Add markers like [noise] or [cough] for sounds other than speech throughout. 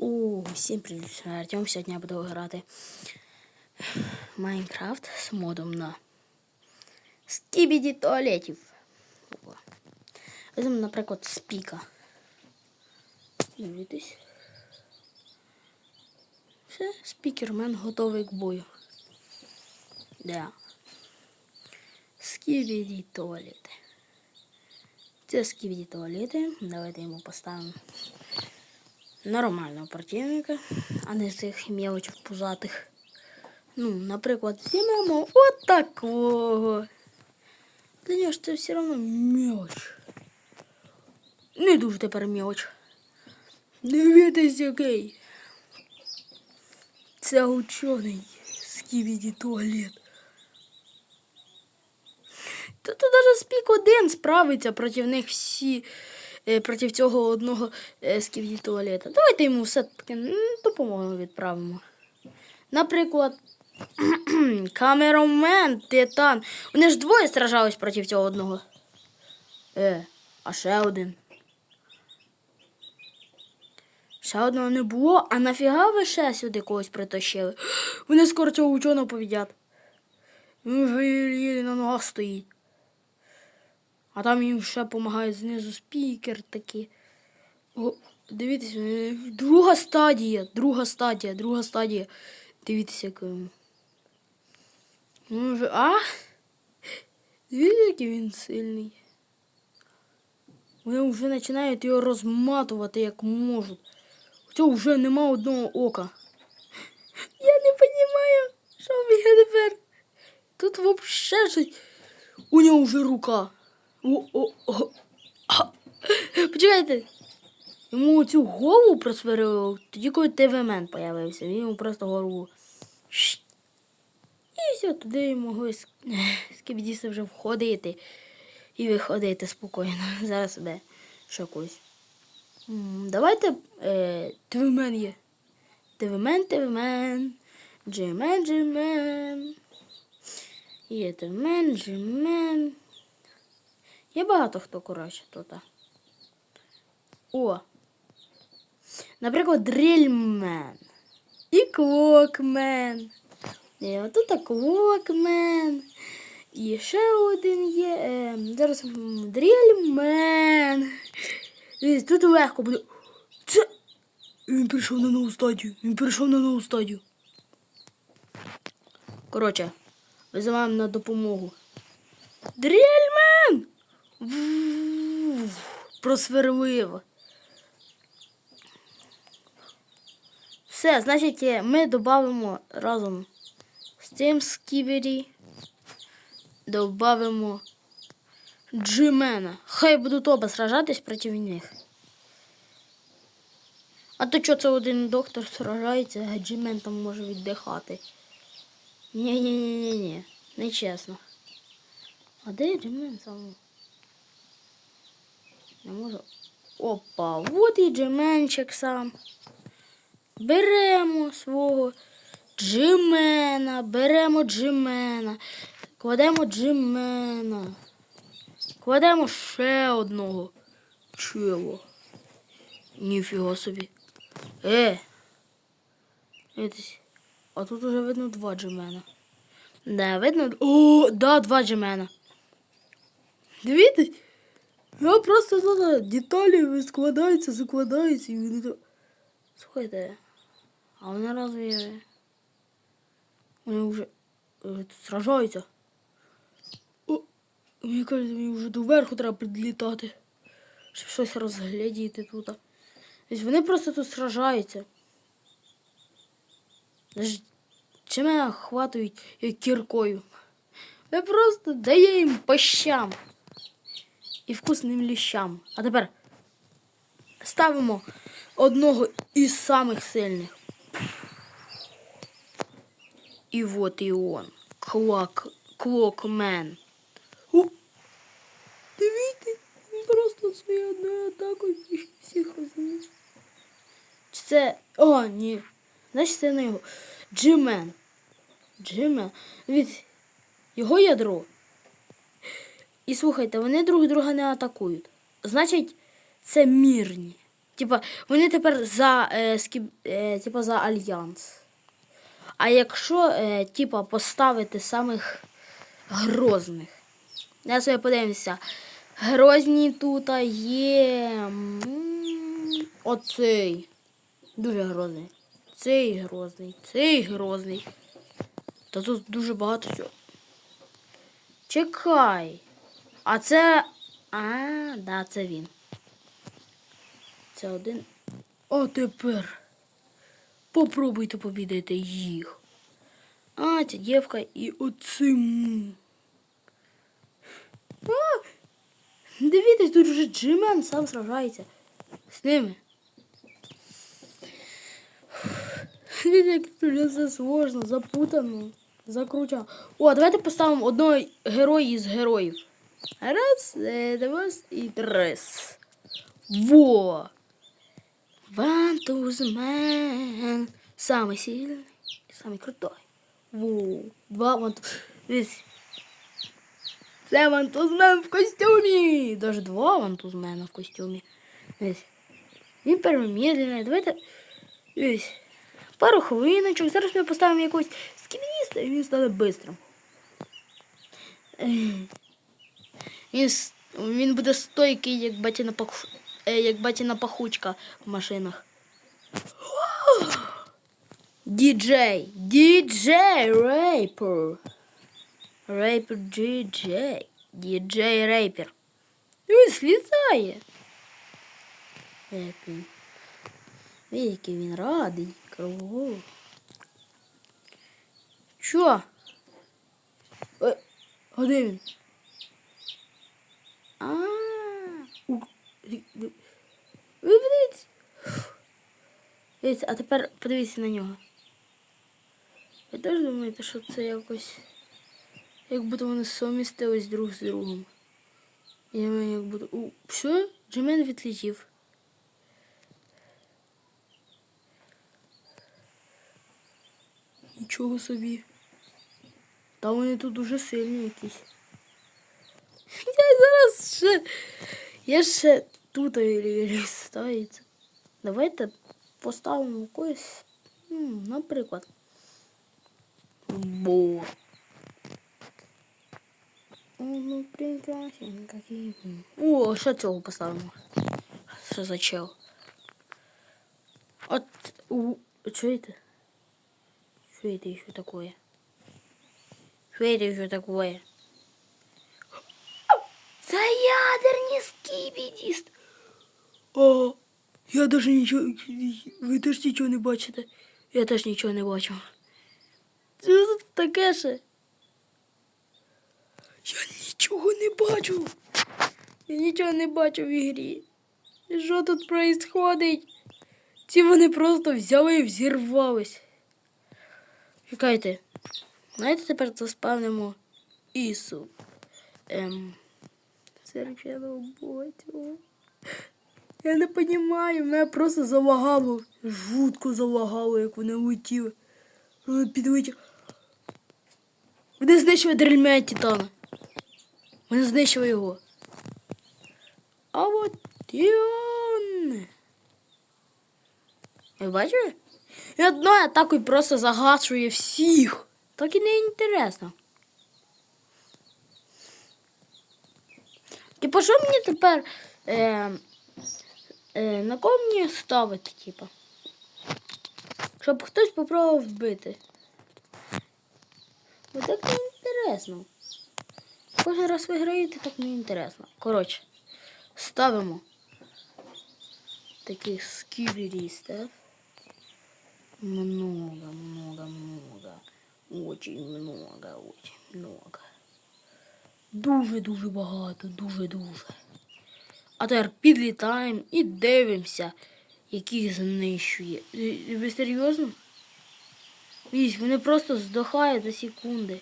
У, всім привіт, Артем. Сьогодні я буду грати Майнкрафт з модом на скібіді туалетів. Візьмемо, наприклад, спіка. Дивитись. Все, спікермен готовий к бою. Да. Скібіді туалети. Це скібіді туалети. Давайте йому поставимо нормального противника, а не цих мелочів пузатих. Ну, наприклад, візьмемо от такого. Для нього ж це все одно мелоч. Не дуже тепер мелоч. Дивіться, який. Це учений скібіді туалет. Тут навіть спік один справиться проти них всі, проти цього одного е, туалета. Давайте йому все-таки допомогу відправимо. Наприклад, [clears throat] камерамен, титан. Вони ж двоє сражались проти цього одного. Е, а ще один. Ще одного не було, а нафіга ви ще сюди когось притащили? [gasps] Вони скоро цього ученого повідять. Він вже на ногах стоїть. А там їм ще допомагає знизу спікер такий. О, дивіться, е, друга стадія, друга стадія, друга стадія. Дивіться, як. він вже- А? Дивіться, який він сильний. Вони вже починають його розматувати як можуть. Цього вже нема одного ока. Я не розумію, що в мене тепер. Тут взагалі щось. У нього вже рука. О, о, о. Почекайте. Йому цю голову просверлило, тоді коли ТВ-мен появився. Він йому просто голову. І все, туди могли скібдіси [laughs] вже входити і виходити спокійно. [laughs] Зараз себе шокуюсь. Давайте е, ТВ-мен є. ТВ-мен, ТВ-мен. Джимен, джимен. Є ТВ-мен, джимен. Є багато хто, коротше, тут. О. Наприклад, дрільмен. І клокмен. І отут клокмен. І ще один є. Е, зараз дрільмен. Тут легко буде. Це. Він перейшов на нову стадію. Він перейшов на нову стадію. Коротше, визиваємо на допомогу. Дрільмен! Просверлив. Все, значить, е, ми додамо разом з цим скібері. Додамо Джимена. Хай будуть оба сражатись проти них. А то що це один доктор сражається, а Джимен там може віддихати. Ні-ні-ні-ні-ні, не чесно. А де Джимен сам? Не можу. Опа, от і Джименчик сам. Беремо свого Джимена, беремо Джимена, кладемо Джимена, кладемо ще одного чого. Ніфіга собі. Е. А тут уже видно два джемена. Да, видно. О, да, два джемена. Дивіться. Я просто тут деталі складаються, закладаються і вони то. Слухайте. А вони разве. Вони вже, тут сражаються. Мені кажуть, мені вже доверху треба підлітати. Щоб щось розглядіти тут. Тобто вони просто тут сражаються. Чи мене хватають кіркою. Я просто дає їм по щам і вкусним ліщам. А тепер ставимо одного із самих сильних. І от і он. Клок, клокмен. О, дивіться, він просто своєю одною атакою всіх рознес. Чи це. О, ні. Значить, це не його. Джимен. Джимен. Від його ядро. І слухайте, вони друг друга не атакують. Значить, це мірні. Типа, вони тепер за, е, скіб, е, типа, за альянс. А якщо, е, типа, поставити самих грозних. Я собі подивимося. Грозні тут є. Оцей. Дуже грозний. Цей грозний. Цей грозний. Та тут дуже багато всього. Чекай. А це. А, да, це він. Це один. А тепер. Попробуйте побідати їх. А, ця дівка і оцим. А! Дивіться, тут вже Джимен сам сражається. З ними. Дивіться, як тут вже все сложно, запутано, закручено. О, давайте поставимо одного героя із героїв. Раз, е, два і трис. Во! Вантузмен. Самый сильный и самый крутой. Во! Два вантуз... Дивись. Це вантузмен в костюмі. Даже два вантузмена в костюмі. Дивись. Він перемедлений. Давайте. Дивись. Пару хвилиночок. Зараз ми поставимо якогось скібніста і він стане бистрим. Він, він буде стойкий, як батіна, пах... е, як батіна пахучка в машинах. Діджей! Діджей рейпер! Рейпер діджей. Діджей рейпер. Він слітає. Як він. Який він радий. Кругу. Що? Е, а де він? А. У- Ви подивіться. Дивіться, а тепер подивіться на нього. Ви теж думаєте, що це якось. Як будто вони сумістились друг з другом. Я маю як будто. У, все, Джемен відлетів. Нічого собі. Та вони тут дуже сильні якісь. Я зараз ще. Я ще тут лістається. Давайте поставимо когось. м, Наприклад. Бо. Ну, прекрасен, какие. О, що цього поставимо? Що за чел? От. У... Что это? Что это еще такое? Что это еще такое? Це ядерний скібідіст. О, я даже нічого. Ви теж нічого не бачите. Я теж нічого не бачу. Що тут таке ще? Я нічого не бачу. Я нічого не бачу в ігрі. Що тут происходить? Ці вони просто взяли і взірвались. Чекайте. Знаєте, тепер заспавнимо Ісу. Ем. Серченого ботю. Я не розумію, мене просто залагало. Жутко залагало, як вони летіли. Підлетіли. Вони знищили дрельмя Титана. Вони знищили його. А от і он. Ви бачили? І одною атакою просто загашує всіх. Так і не інтересно. Типа, що мені тепер е, е, на кого мені ставити, типа? Щоб хтось попробував вбити. Бо так не інтересно. Кожен раз виграєте, так не інтересно. Коротше, ставимо таких скиберістів. Много, много, много. Очень много, очень много. Дуже-дуже багато, дуже-дуже. А тепер підлітаємо і дивимося, яких знищує. Е, Ви серйозно? Вісь, вони просто здохають за секунди.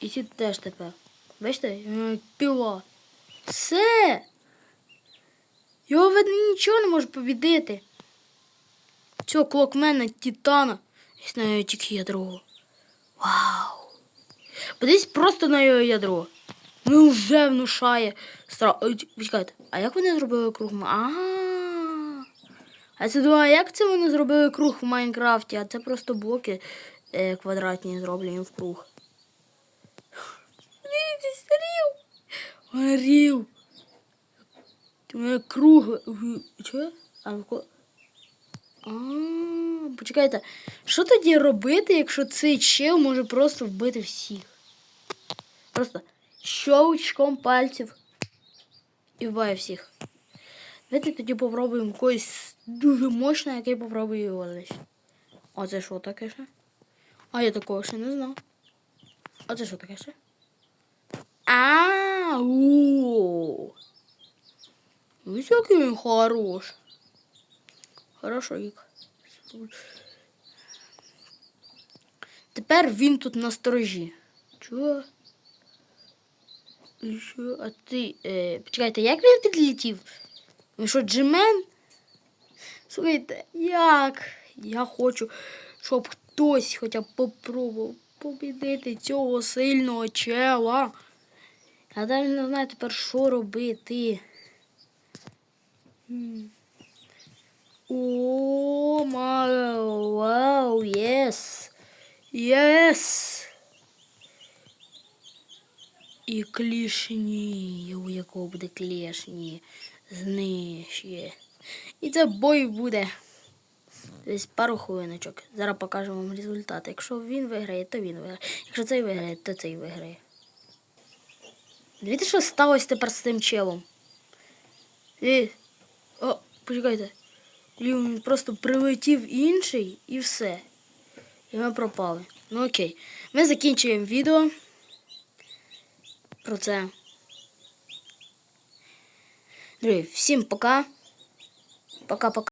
І ці теж тепер. Бачите, е, піла. Все. Його видно нічого не може побідити. Цього клокмена Титана. І Існує тільки ядро. Вау. Подивись просто на його ядро. Ну вже внушає страх. Чекайте, а як вони зробили круг? м- А. Це думаю, як це вони зробили круг в Майнкрафті, а це просто блоки е, квадратні зроблені в круг. Дивіться, рів! Рів! Круг. в- Чо? А А, почекайте, що тоді робити, якщо цей чел може просто вбити всіх? Просто щелчком пальців і вбиває всіх. Давайте тоді попробуємо когось дуже мощного, який попробує його десь. А це що таке ще? А я такого ще не знав. А це що таке ще? А, о. Ось який він хорош. Хорошо, Вік. Тепер він тут на сторожі. Чого? Що? А ти. Е, почекайте, як він підлетів? Ви що, джемен? Слухайте, як? Я хочу, щоб хтось хоча б попробував побідити цього сильного чела. А далі не знаю тепер, що робити. М. О, май, вау, єс. Єс. І клішні, у якого буде клешні, знищує. І це бой буде. Десь пару хвилиночок. Зараз покажу вам результат. Якщо він виграє, то він виграє. Якщо цей виграє, то цей виграє. Дивіться, що сталося тепер з тим челом. І... О, почекайте. Він просто прилетів інший і все. І ми пропали. Ну окей. Ми закінчуємо відео. Про це. Друзі, всім пока. Пока-пока.